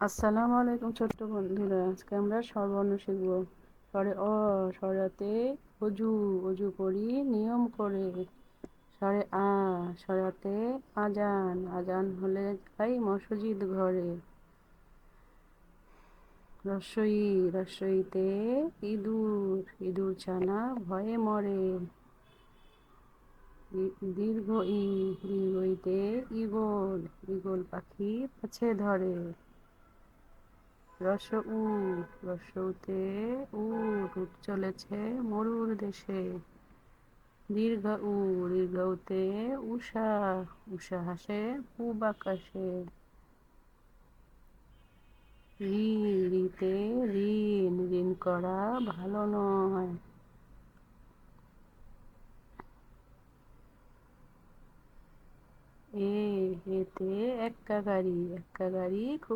আসসালামু আলাইকুম ছোট্ট বন্ধুরা, আজকে আমরা স্বরবর্ণ শিখব। স্বরে অ, স্বরাতে অজু অজু করি, নিয়ম করে। স্বরে আ, স্বরাতে আজান আজান হলে যাই মসজিদ ঘরে। রসই, রসইতে ইঁদুর ইঁদুর ছানা ভয়ে মরে। দীর্ঘ ই, দীর্ঘইতে ইগল ইগল পাখি পাছে ধরে। রস উ রসউতে উট উট চলেছে মরুর দেশে। দীর্ঘ উ উষা উষা হাসে পূব আকাশে। ঋণ ঋণ করা ভালো নয়। এ, এতে এক্কা গাড়ি এক্কা গাড়ি খুব